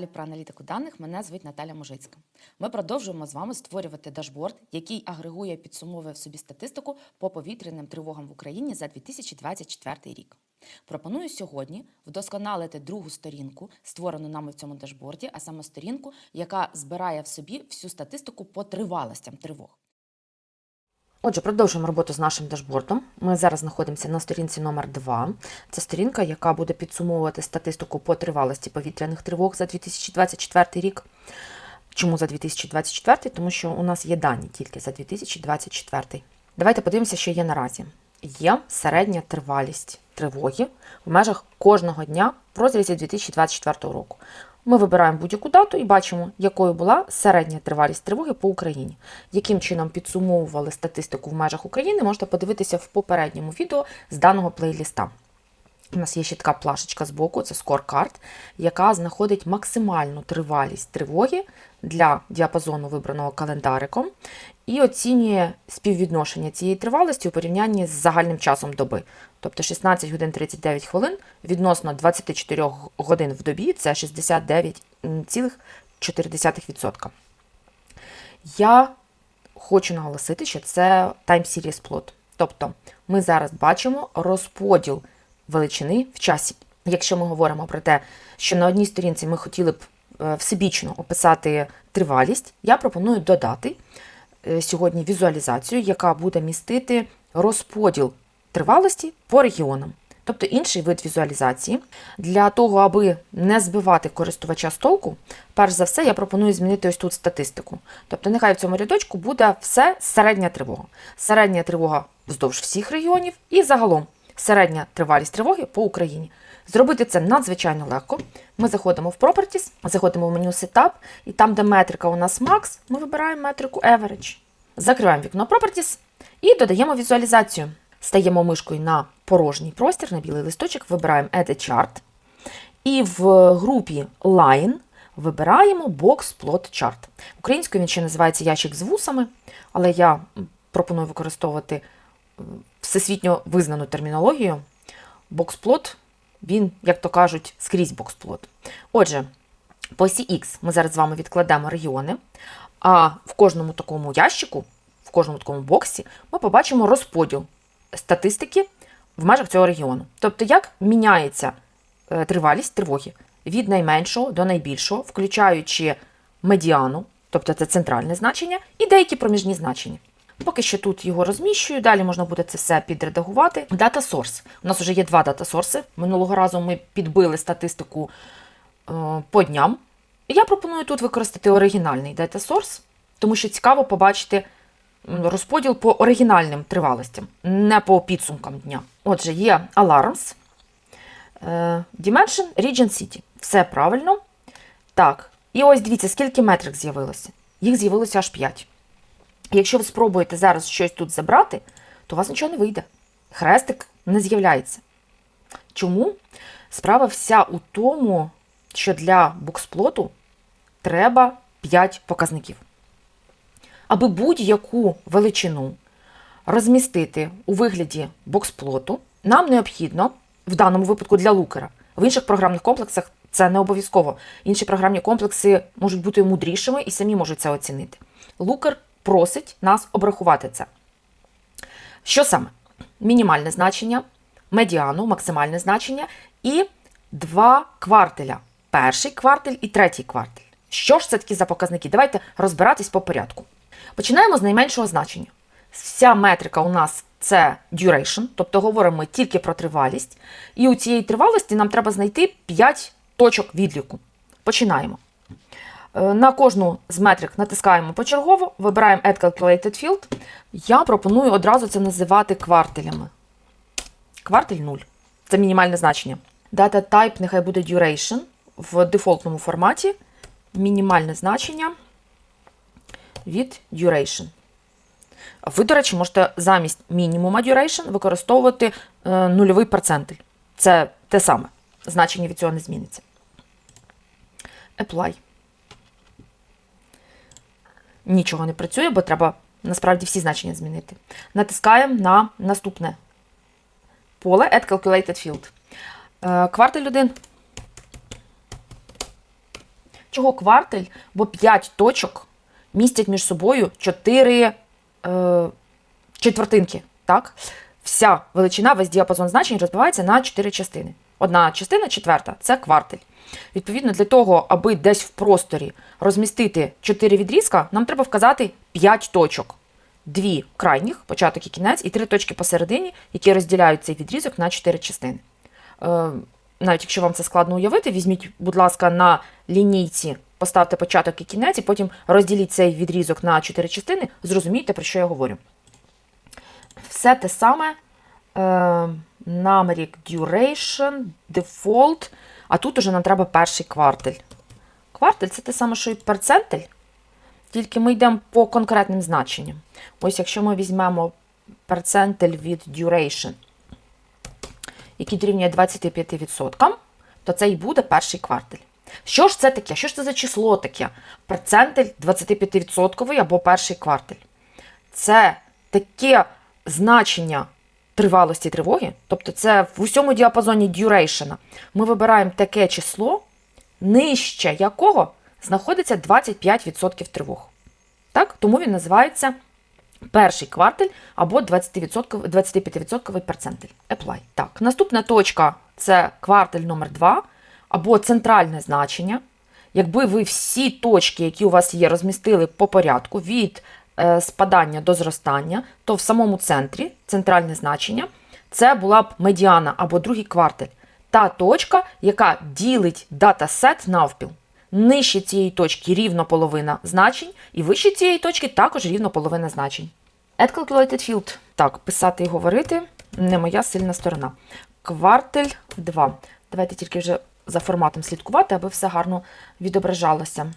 каналі про аналітику даних. Мене звуть Наталя Мужицька. Ми продовжуємо з вами створювати дашборд, який агрегує підсумовує в собі статистику по повітряним тривогам в Україні за 2024 рік. Пропоную сьогодні вдосконалити другу сторінку, створену нами в цьому дашборді, а саме сторінку, яка збирає в собі всю статистику по тривалостям тривог. Отже, продовжуємо роботу з нашим дашбордом. Ми зараз знаходимося на сторінці номер 2 Це сторінка, яка буде підсумовувати статистику по тривалості повітряних тривог за 2024 рік. Чому за 2024? Тому що у нас є дані тільки за 2024. Давайте подивимося, що є наразі. Є середня тривалість тривоги в межах кожного дня в розрізі 2024 року. Ми вибираємо будь-яку дату і бачимо, якою була середня тривалість тривоги по Україні. Яким чином підсумовували статистику в межах України, можете подивитися в попередньому відео з даного плейліста. У нас є ще така плашечка з боку, це скоркарт, яка знаходить максимальну тривалість тривоги для діапазону, вибраного календариком, і оцінює співвідношення цієї тривалості у порівнянні з загальним часом доби. Тобто 16 годин 39 хвилин відносно 24 годин в добі це 69,4%. Я хочу наголосити, що це time series plot. Тобто ми зараз бачимо розподіл величини в часі. Якщо ми говоримо про те, що на одній сторінці ми хотіли б е, всебічно описати тривалість, я пропоную додати е, сьогодні візуалізацію, яка буде містити розподіл тривалості по регіонам. Тобто інший вид візуалізації. Для того, аби не збивати користувача з толку, перш за все, я пропоную змінити ось тут статистику. Тобто, нехай в цьому рядочку буде все середня тривога. Середня тривога вздовж всіх регіонів і загалом середня тривалість тривоги по Україні. Зробити це надзвичайно легко. Ми заходимо в Properties, заходимо в меню Setup, і там, де метрика у нас Max, ми вибираємо метрику Average. Закриваємо вікно Properties і додаємо візуалізацію. Стаємо мишкою на порожній простір, на білий листочок, вибираємо a Chart. І в групі Line вибираємо Box Plot Chart. Українською він ще називається ящик з вусами, але я пропоную використовувати всесвітньо визнану термінологію. Боксплот, він, як то кажуть, скрізь боксплот. Отже, по осі X ми зараз з вами відкладемо регіони, а в кожному такому ящику, в кожному такому боксі, ми побачимо розподіл статистики в межах цього регіону. Тобто, як міняється е, тривалість тривоги від найменшого до найбільшого, включаючи медіану, тобто це центральне значення, і деякі проміжні значення. Поки що тут його розміщую, далі можна буде це все підредагувати. Data Source. У нас вже є два дата сорси. Минулого разу ми підбили статистику е, по дням. Я пропоную тут використати оригінальний Data Source, тому що цікаво побачити розподіл по оригінальним тривалостям, не по підсумкам дня. Отже, є Alarms, е, Dimension, Region City. Все правильно. Так, і ось дивіться, скільки метрик з'явилося. Їх з'явилося аж 5. Якщо ви спробуєте зараз щось тут забрати, то у вас нічого не вийде. Хрестик не з'являється. Чому? Справа вся у тому, що для боксплоту треба 5 показників. Аби будь-яку величину розмістити у вигляді боксплоту, нам необхідно, в даному випадку для лукера, в інших програмних комплексах це не обов'язково. Інші програмні комплекси можуть бути мудрішими і самі можуть це оцінити. Лукер просить нас обрахувати це. Що саме? Мінімальне значення, медіану, максимальне значення і два квартеля. Перший кварталь і третій кварталь. Що ж це такі за показники? Давайте розбиратись по порядку. Починаємо з найменшого значення. Вся метрика у нас це duration, тобто говоримо ми тільки про тривалість. І у цієї тривалості нам треба знайти 5 точок відліку. Починаємо. Е, на кожну з метрик натискаємо почергово, вибираємо Add Calculated Field. Я пропоную одразу це називати квартелями. Квартель 0. Це мінімальне значення. Data Type нехай буде Duration в дефолтному форматі. Мінімальне значення від Duration. Ви, до речі, можете замість мінімума Duration використовувати е, нульовий перцентиль. Це те саме. Значення від цього не зміниться. Apply нічого не працює, бо треба насправді всі значення змінити. Натискаємо на наступне поле Add Calculated Field. Е, кварталь 1. Чого кварталь? Бо 5 точок містять між собою 4 е, четвертинки. Так? Вся величина, весь діапазон значень розбивається на 4 частини. Одна частина, четверта це кварталь. Відповідно, для того, аби десь в просторі розмістити 4 відрізка, нам треба вказати 5 точок. Дві крайніх, початок і кінець, і три точки посередині, які розділяють цей відрізок на 4 частини. Е, навіть якщо вам це складно уявити, візьміть, будь ласка, на лінійці, поставте початок і кінець, і потім розділіть цей відрізок на 4 частини, зрозумійте, про що я говорю. Все те саме. Е, Numeric duration, default, а тут уже нам треба перший кварталь. Кварталь це те саме, що і перцентиль, тільки ми йдемо по конкретним значенням. Ось якщо ми візьмемо перцентиль від duration, який дорівнює 25%, то це і буде перший кварталь. Що ж це таке? Що ж це за число таке? Перцентиль 25% або перший кварталь. Це таке значення тривалості тривоги, тобто це в усьому діапазоні duration, ми вибираємо таке число, нижче якого знаходиться 25% тривог. Так? Тому він називається перший кварталь або 20%, 25% перцентиль. Apply. Так. Наступна точка це кварталь номер 2 або центральне значення. Якби ви всі точки, які у вас є, розмістили по порядку від е, спадання до зростання, то в самому центрі центральне значення це була б медіана або другий кварталь. Та точка, яка ділить датасет навпіл. Нижче цієї точки рівно половина значень, і вище цієї точки також рівно половина значень. Add calculated field. Так, писати і говорити не моя сильна сторона. Кварталь 2. Давайте тільки вже за форматом слідкувати, аби все гарно відображалося.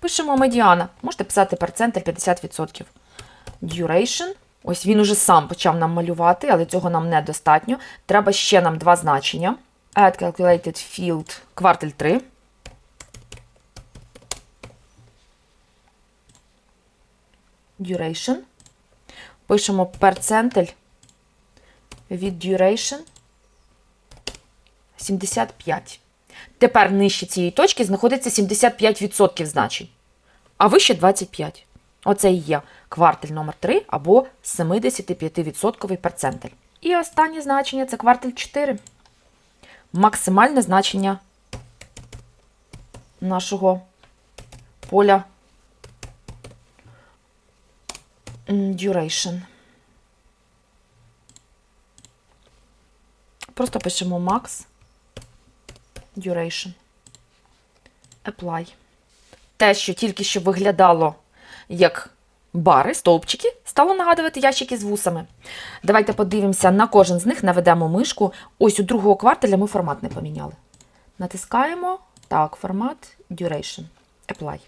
Пишемо медіана. Можете писати перцентиль 50%. Duration. Ось він уже сам почав нам малювати, але цього нам недостатньо. Треба ще нам два значення. Add calculated field кварталь 3. Duration. Пишемо перцентиль від duration 75. Тепер нижче цієї точки знаходиться 75% значень, а вище 25. Оце і є кварталь номер 3 або 75% перцентиль. І останнє значення це кварталь 4. Максимальне значення нашого поля duration. Просто пишемо max duration. Apply. Те, що тільки що виглядало як бари, стовпчики, стало нагадувати ящики з вусами. Давайте подивимося, на кожен з них наведемо мишку. Ось у другого кварталя ми формат не поміняли. Натискаємо. Так, формат duration. Apply.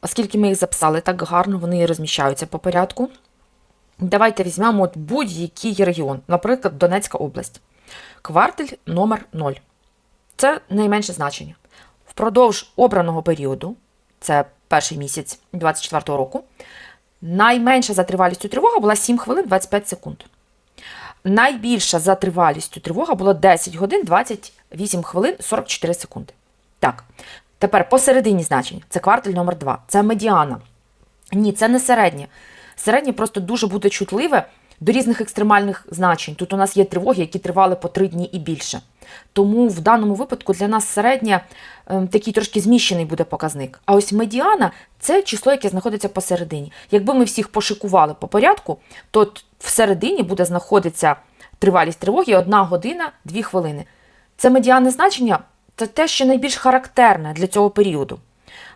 Оскільки ми їх записали так гарно, вони розміщаються по порядку. Давайте візьмемо будь-який регіон, наприклад, Донецька область. Кварталь номер 0. Це найменше значення. Впродовж обраного періоду, це перший місяць 24 року, найменша за тривалістю тривога була 7 хвилин 25 секунд. Найбільша за тривалістю тривога була 10 годин 28 хвилин 44 секунди. Так, тепер посередині значення. Це кварталь номер 2. Це медіана. Ні, це не середнє. Середнє просто дуже буде чутливе до різних екстремальних значень. Тут у нас є тривоги, які тривали по 3 дні і більше. Тому в даному випадку для нас середнє ем, такий трошки зміщений буде показник. А ось медіана це число, яке знаходиться посередині. Якби ми всіх пошикували по порядку, то всередині буде знаходитися тривалість тривоги 1 година 2 хвилини. Це медіане значення це те, що найбільш характерне для цього періоду.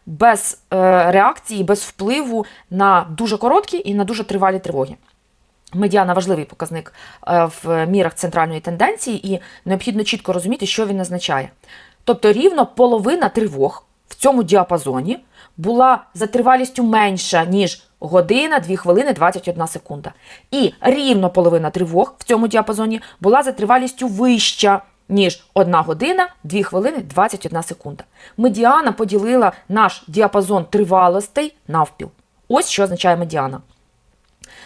Без е, реакції, без впливу на дуже короткі і на дуже тривалі тривоги. Медіана важливий показник е, в мірах центральної тенденції, і необхідно чітко розуміти, що він означає. Тобто рівно половина тривог в цьому діапазоні була за тривалістю менша, ніж година, 2 хвилини, 21 секунда. І рівно половина тривог в цьому діапазоні була за тривалістю вища, ніж 1 година, 2 хвилини, 21 секунда. Медіана поділила наш діапазон тривалостей навпіл. Ось що означає медіана.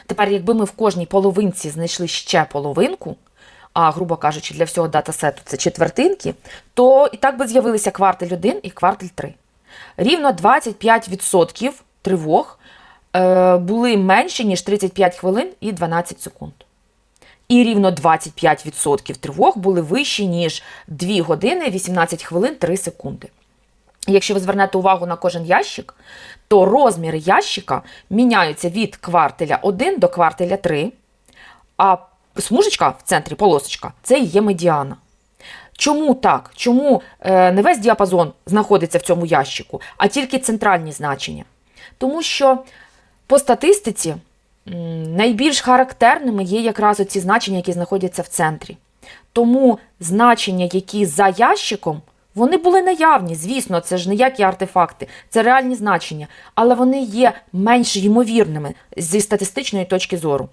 Тепер, якби ми в кожній половинці знайшли ще половинку, а, грубо кажучи, для всього датасету це четвертинки, то і так би з'явилися кварталь 1 і кварталь 3. Рівно 25% тривог е, були менші, ніж 35 хвилин і 12 секунд. І рівно 25% тривог були вищі, ніж 2 години, 18 хвилин, 3 секунди. Якщо ви звернете увагу на кожен ящик, то розміри ящика міняються від квартеля 1 до квартеля 3, а смужечка в центрі, полосочка, це і є медіана. Чому так? Чому е, не весь діапазон знаходиться в цьому ящику, а тільки центральні значення? Тому що по статистиці найбільш характерними є якраз оці значення, які знаходяться в центрі. Тому значення, які за ящиком, вони були наявні, звісно, це ж ніякі артефакти, це реальні значення, але вони є менш ймовірними зі статистичної точки зору.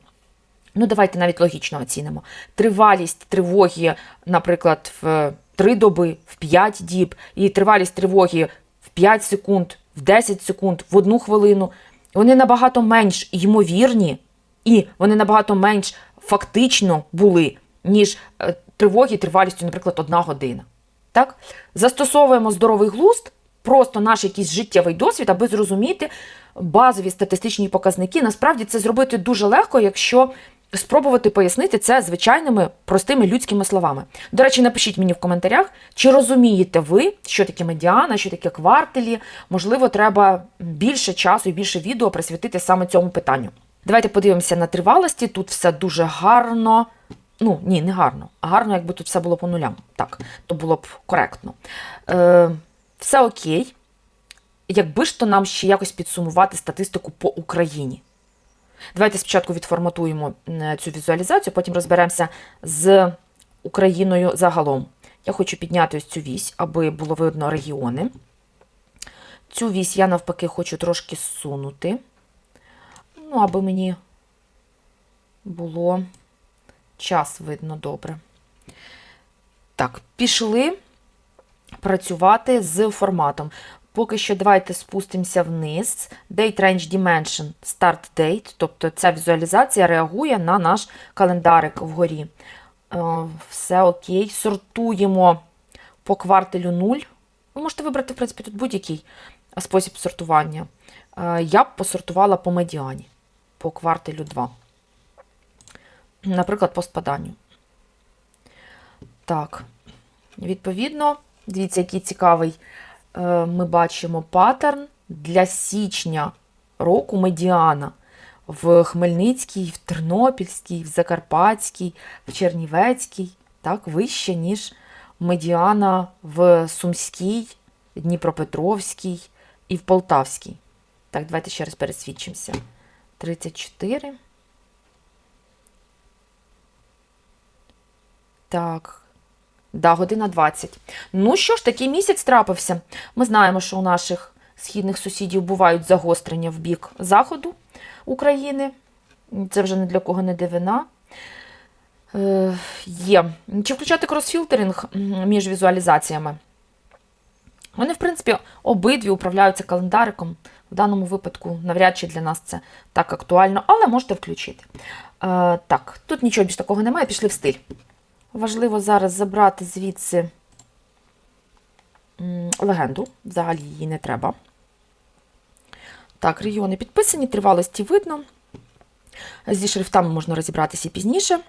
Ну, давайте навіть логічно оцінимо. Тривалість тривоги, наприклад, в 3 доби, в 5 діб, і тривалість тривоги в 5 секунд, в 10 секунд, в 1 хвилину. Вони набагато менш ймовірні і вони набагато менш фактично були, ніж е, тривоги тривалістю, наприклад, 1 година. Так? Застосовуємо здоровий глузд, просто наш якийсь життєвий досвід, аби зрозуміти базові статистичні показники. Насправді це зробити дуже легко, якщо спробувати пояснити це звичайними простими людськими словами. До речі, напишіть мені в коментарях, чи розумієте ви, що таке медіана, що таке квартелі. Можливо, треба більше часу і більше відео присвятити саме цьому питанню. Давайте подивимося на тривалості. Тут все дуже гарно. Ну, ні, не гарно. А гарно, якби тут все було по нулям. Так, то було б коректно. Е, Все окей. Якби ж то нам ще якось підсумувати статистику по Україні. Давайте спочатку відформатуємо цю візуалізацію, потім розберемося з Україною загалом. Я хочу підняти ось цю вісь, аби було видно регіони. Цю вісь я навпаки хочу трошки зсунути, ну, аби мені було час видно добре. Так, пішли працювати з форматом. Поки що давайте спустимося вниз. Date Range Dimension Start Date, тобто ця візуалізація реагує на наш календарик вгорі. Е, Все окей. Сортуємо по кварталю 0. Ви можете вибрати, в принципі, тут будь-який спосіб сортування. Е, Я б посортувала по медіані, по кварталю 2. Наприклад, по спаданню. Так, відповідно, дивіться, який цікавий е, ми бачимо паттерн для січня року медіана в Хмельницькій, в Тернопільській, в Закарпатській, в Чернівецькій, так, вище, ніж медіана в Сумській, Дніпропетровській і в Полтавській. Так, давайте ще раз пересвідчимося. 34. Так. Да, година 20. Ну що ж, такий місяць трапився. Ми знаємо, що у наших східних сусідів бувають загострення в бік заходу України. Це вже не для кого не дивина. Е, Є. Чи включати кросфілтеринг між візуалізаціями? Вони, в принципі, обидві управляються календариком. В даному випадку, навряд чи для нас це так актуально, але можете включити. Е, так, тут нічого більш такого немає, пішли в стиль. Важливо зараз забрати звідси легенду, взагалі її не треба. Так, регіони підписані, тривалості видно. Зі шрифтами можна розібратися і пізніше.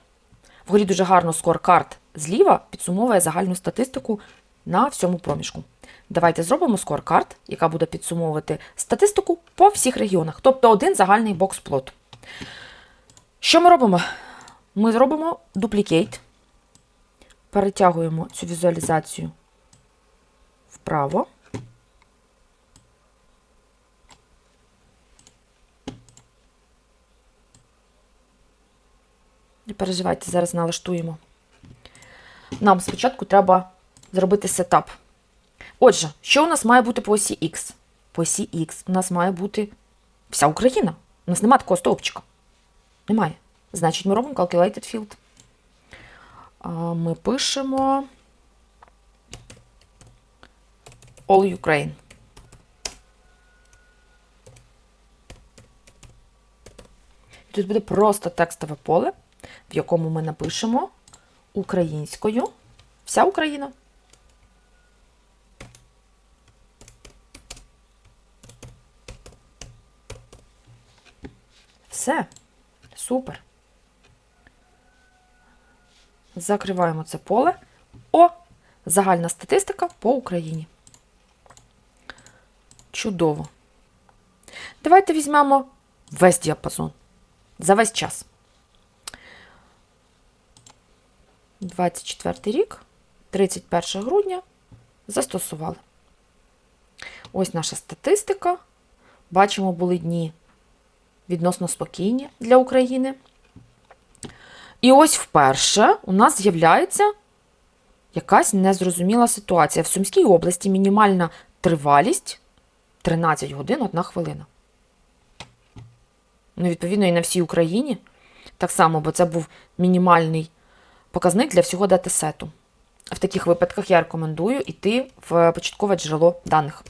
Вгорі дуже гарно скор-карт зліва підсумовує загальну статистику на всьому проміжку. Давайте зробимо скор-карт, яка буде підсумовувати статистику по всіх регіонах, тобто один загальний бокс-плот. Що ми робимо? Ми зробимо дуплікейт, перетягуємо цю візуалізацію вправо. Не переживайте, зараз налаштуємо. Нам спочатку треба зробити сетап. Отже, що у нас має бути по осі X? По осі X у нас має бути вся Україна. У нас немає такого стовпчика. Немає. Значить, ми робимо calculated field. Ми пишемо All Ukraine. Тут буде просто текстове поле, в якому ми напишемо українською. Вся Україна. Все. Супер. Закриваємо це поле. О! Загальна статистика по Україні. Чудово. Давайте візьмемо весь діапазон за весь час. 24 рік, 31 грудня застосували. Ось наша статистика. Бачимо, були дні відносно спокійні для України. І ось вперше у нас з'являється якась незрозуміла ситуація. В Сумській області мінімальна тривалість 13 годин 1 хвилина. Ну, відповідно, і на всій Україні так само, бо це був мінімальний показник для всього датасету. В таких випадках я рекомендую йти в початкове джерело даних.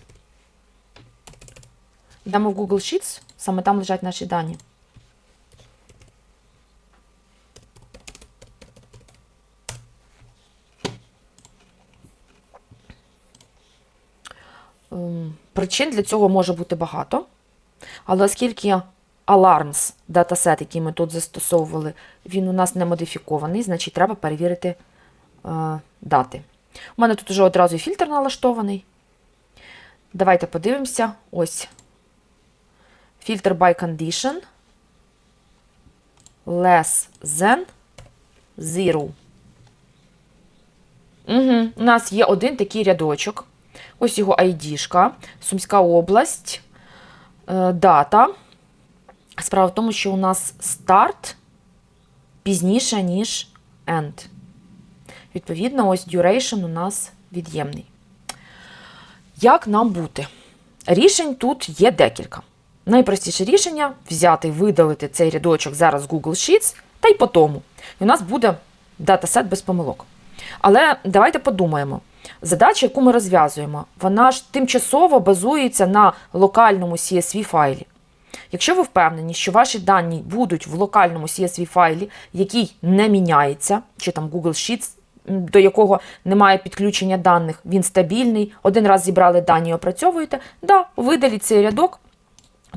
Йдемо в Google Sheets, саме там лежать наші дані. Причин для цього може бути багато. Але оскільки Alarms датасет, який ми тут застосовували, він у нас не модифікований, значить треба перевірити е, дати. У мене тут вже одразу фільтр налаштований. Давайте подивимося. Ось. Фільтр by condition. Less than zero. Угу. У нас є один такий рядочок. Ось його ID-шка, Сумська область, е, дата. Справа в тому, що у нас старт пізніше, ніж end. Відповідно, ось duration у нас від'ємний. Як нам бути? Рішень тут є декілька. Найпростіше рішення взяти, видалити цей рядочок зараз з Google Sheets, та й по тому. І у нас буде датасет без помилок. Але давайте подумаємо. Задача, яку ми розв'язуємо, вона ж тимчасово базується на локальному CSV файлі. Якщо ви впевнені, що ваші дані будуть в локальному CSV файлі, який не міняється, чи там Google Sheets, до якого немає підключення даних, він стабільний, один раз зібрали дані і опрацьовуєте, да, видаліть цей рядок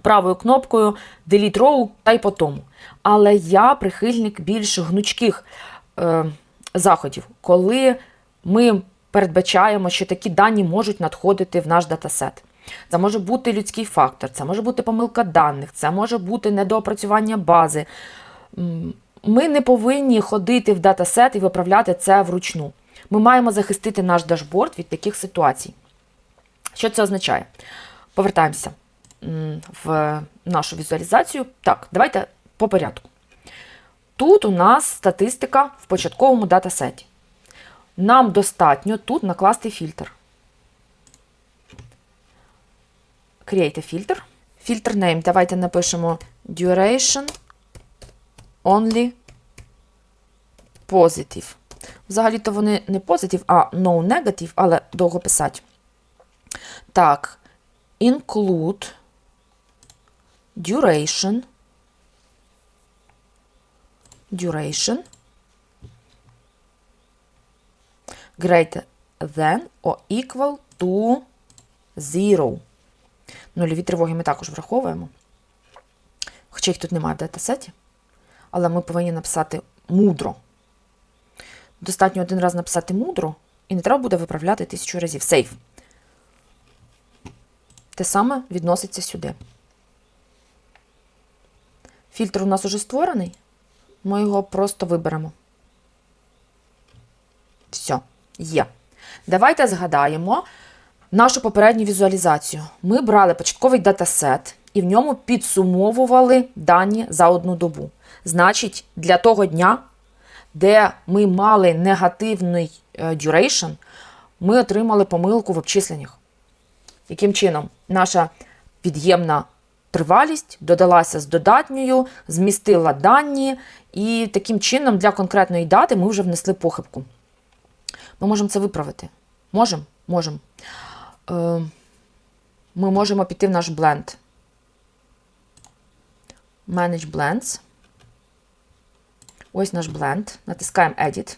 правою кнопкою Delete Row та й по тому. Але я прихильник більш гнучких е, заходів, коли ми передбачаємо, що такі дані можуть надходити в наш датасет. Це може бути людський фактор, це може бути помилка даних, це може бути недоопрацювання бази. Ми не повинні ходити в датасет і виправляти це вручну. Ми маємо захистити наш дашборд від таких ситуацій. Що це означає? Повертаємося в нашу візуалізацію. Так, давайте по порядку. Тут у нас статистика в початковому датасеті. Нам достатньо тут накласти фільтр. Create a фільтр. Фільтр name. Давайте напишемо duration only positive. Взагалі-то вони не positive, а no negative, але довго писати. Так, include duration. Duration greater than or equal to zero. Нульові тривоги ми також враховуємо. Хоча їх тут немає в датасеті. Але ми повинні написати мудро. Достатньо один раз написати мудро, і не треба буде виправляти тисячу разів. Сейф. Те саме відноситься сюди. Фільтр у нас уже створений. Ми його просто виберемо. Все, є. Давайте згадаємо нашу попередню візуалізацію. Ми брали початковий датасет і в ньому підсумовували дані за одну добу. Значить, для того дня, де ми мали негативний е, duration, ми отримали помилку в обчисленнях. Яким чином наша під'ємна тривалість додалася з додатньою, змістила дані, і таким чином для конкретної дати ми вже внесли похибку. Ми можемо це виправити. Можемо? Можемо. Е, ми можемо піти в наш бленд. Manage Blends. Ось наш бленд. Натискаємо Edit.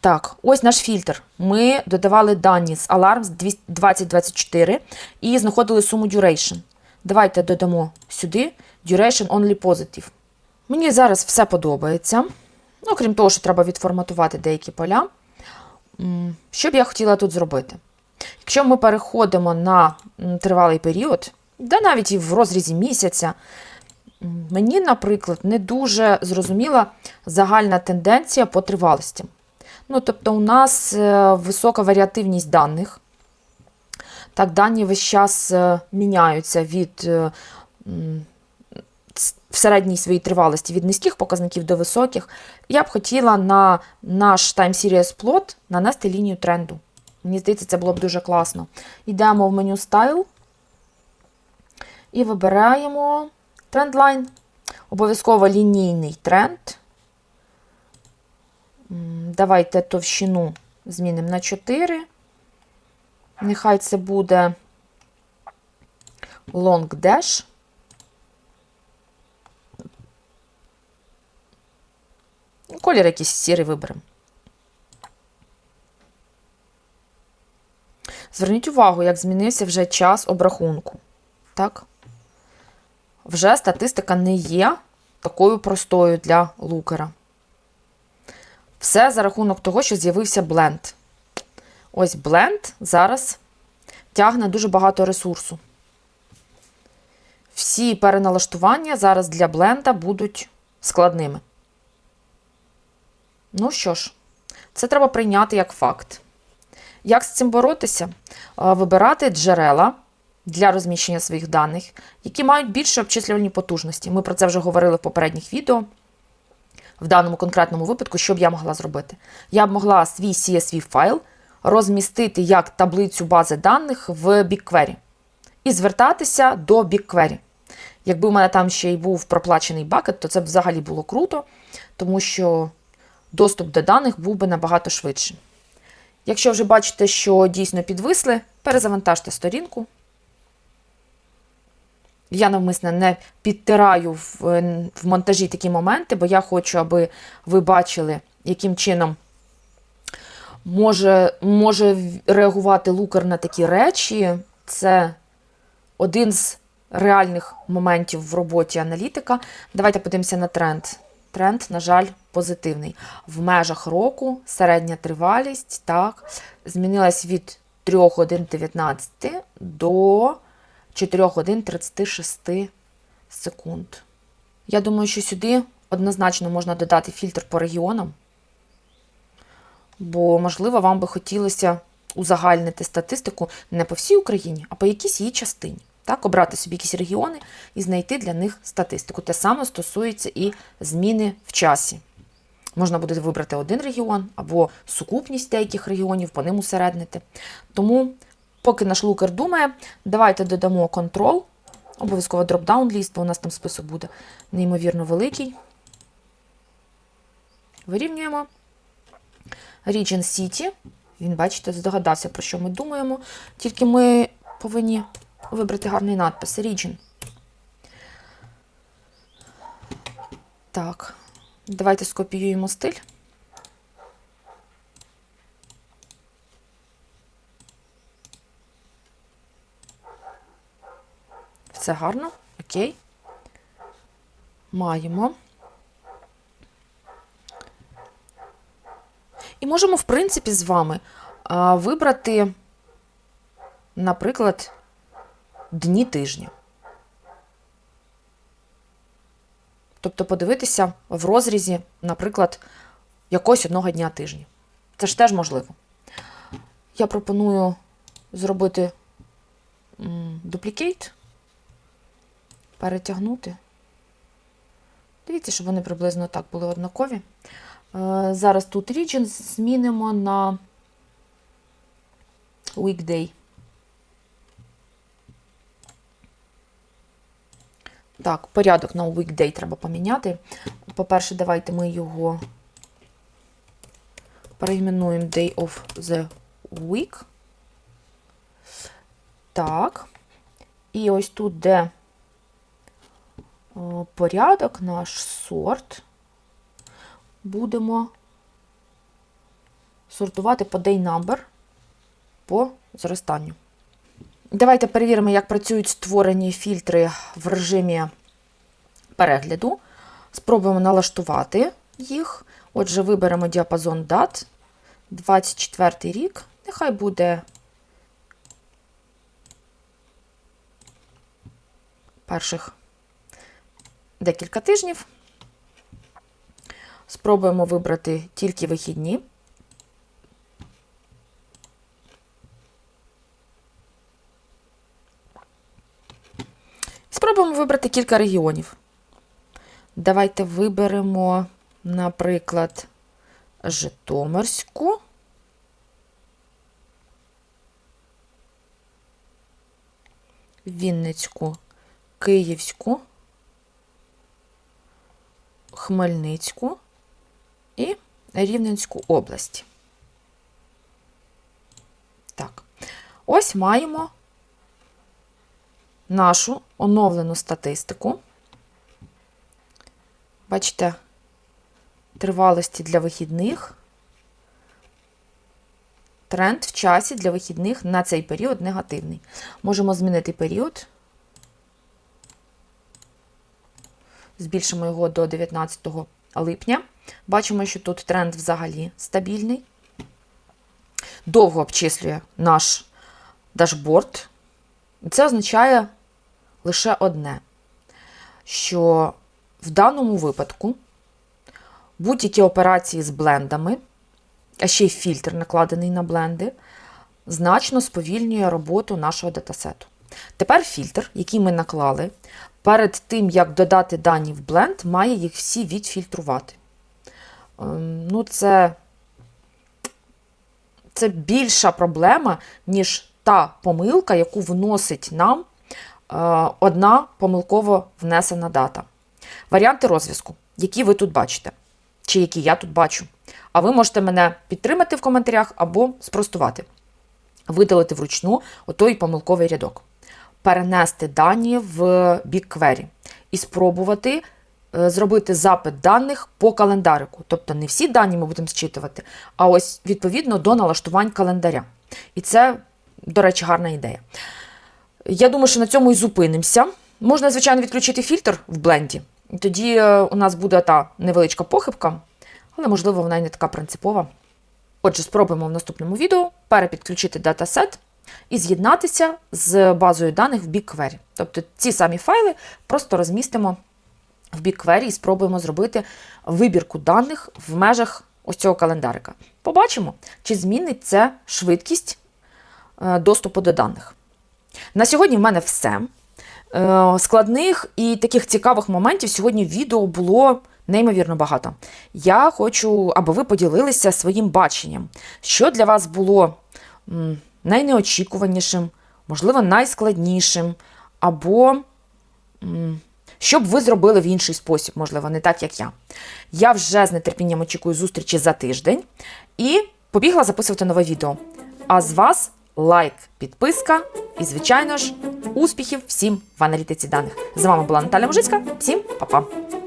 Так, ось наш фільтр. Ми додавали дані з Alarms 2024 і знаходили суму duration. Давайте додамо сюди duration only positive. Мені зараз все подобається. Ну, крім того, що треба відформатувати деякі поля. Що б я хотіла тут зробити? Якщо ми переходимо на тривалий період, да навіть і в розрізі місяця, мені, наприклад, не дуже зрозуміла загальна тенденція по тривалості. Ну, тобто, у нас е, висока варіативність даних. Так, дані весь час е, міняються від е, в середній своїй тривалості від низьких показників до високих. Я б хотіла на наш Time Series плот нанести лінію тренду. Мені здається, це було б дуже класно. Йдемо в меню Style і вибираємо Trendline. Обов'язково лінійний тренд. Давайте товщину змінимо на 4. Нехай це буде long dash. Колір якийсь сірий виберемо. Зверніть увагу, як змінився вже час обрахунку. Так? Вже статистика не є такою простою для лукера. Все за рахунок того, що з'явився бленд. Ось бленд зараз тягне дуже багато ресурсу. Всі переналаштування зараз для бленда будуть складними. Ну що ж, це треба прийняти як факт. Як з цим боротися? Вибирати джерела для розміщення своїх даних, які мають більше обчислювальні потужності. Ми про це вже говорили в попередніх відео. В даному конкретному випадку, що б я могла зробити? Я б могла свій CSV файл розмістити як таблицю бази даних в BigQuery і звертатися до BigQuery. Якби в мене там ще й був проплачений бакет, то це б взагалі було круто, тому що доступ до даних був би набагато швидший. Якщо вже бачите, що дійсно підвисли, перезавантажте сторінку. Я навмисно не підтираю в, в монтажі такі моменти, бо я хочу, аби ви бачили, яким чином може, може реагувати лукер на такі речі. Це один з реальних моментів в роботі аналітика. Давайте подивимося на тренд. Тренд, на жаль, позитивний. В межах року середня тривалість так, змінилась від 3 годин 19 до 4 годин 36 секунд. Я думаю, що сюди однозначно можна додати фільтр по регіонам, бо, можливо, вам би хотілося узагальнити статистику не по всій Україні, а по якійсь її частині. Так, обрати собі якісь регіони і знайти для них статистику. Те саме стосується і зміни в часі. Можна буде вибрати один регіон або сукупність деяких регіонів, по ним усереднити. Тому, поки наш лукер думає, давайте додамо контрол, обов'язково дропдаун ліст, бо у нас там список буде неймовірно великий. Вирівнюємо. Region City. Він, бачите, здогадався, про що ми думаємо. Тільки ми повинні вибрати гарний надпис Region. Так, давайте скопіюємо стиль. Все гарно, окей. Маємо. І можемо, в принципі, з вами вибрати, наприклад, дні тижня. Тобто подивитися в розрізі, наприклад, якогось одного дня тижня. Це ж теж можливо. Я пропоную зробити дуплікейт, перетягнути. Дивіться, щоб вони приблизно так були однакові. Е, Зараз тут region змінимо на weekday. Так, порядок на weekday треба поміняти. По-перше, давайте ми його перейменуємо Day of the Week. Так. І ось тут, де порядок, наш сорт, будемо сортувати по day number по зростанню. Давайте перевіримо, як працюють створені фільтри в режимі перегляду. Спробуємо налаштувати їх. Отже, виберемо діапазон дат. 24 рік. Нехай буде перших декілька тижнів. Спробуємо вибрати тільки вихідні. Спробуємо вибрати кілька регіонів. Давайте виберемо, наприклад, Житомирську. Вінницьку, Київську, Хмельницьку і Рівненську область. Так, ось маємо нашу оновлену статистику. Бачите, тривалості для вихідних. Тренд в часі для вихідних на цей період негативний. Можемо змінити період. Збільшимо його до 19 липня. Бачимо, що тут тренд взагалі стабільний. Довго обчислює наш дашборд. Це означає лише одне, що в даному випадку будь-які операції з блендами, а ще й фільтр накладений на бленди, значно сповільнює роботу нашого датасету. Тепер фільтр, який ми наклали, перед тим, як додати дані в бленд, має їх всі відфільтрувати. Ем, Ну, це, це більша проблема, ніж та помилка, яку вносить нам одна помилково внесена дата. Варіанти розв'язку, які ви тут бачите, чи які я тут бачу. А ви можете мене підтримати в коментарях або спростувати, видалити вручну отой помилковий рядок, перенести дані в BigQuery і спробувати е, зробити запит даних по календарику. Тобто не всі дані ми будемо зчитувати, а ось відповідно до налаштувань календаря. І це, до речі, гарна ідея. Я думаю, що на цьому і зупинимося. Можна, звичайно, відключити фільтр в бленді. Тоді е, у нас буде та невеличка похибка, але, можливо, вона і не така принципова. Отже, спробуємо в наступному відео перепідключити датасет і з'єднатися з базою даних в BigQuery. Тобто ці самі файли просто розмістимо в BigQuery і спробуємо зробити вибірку даних в межах ось цього календарика. Побачимо, чи змінить це швидкість е, доступу до даних. На сьогодні в мене все. Е, Складних і таких цікавих моментів сьогодні відео було неймовірно багато. Я хочу, аби ви поділилися своїм баченням, що для вас було найнеочікуванішим, можливо, найскладнішим, або що б ви зробили в інший спосіб, можливо, не так, як я. Я вже з нетерпінням очікую зустрічі за тиждень і побігла записувати нове відео. А з вас лайк, підписка і, звичайно ж, успіхів всім в аналітиці даних. З вами була Наталя Мужицька. Всім па-па!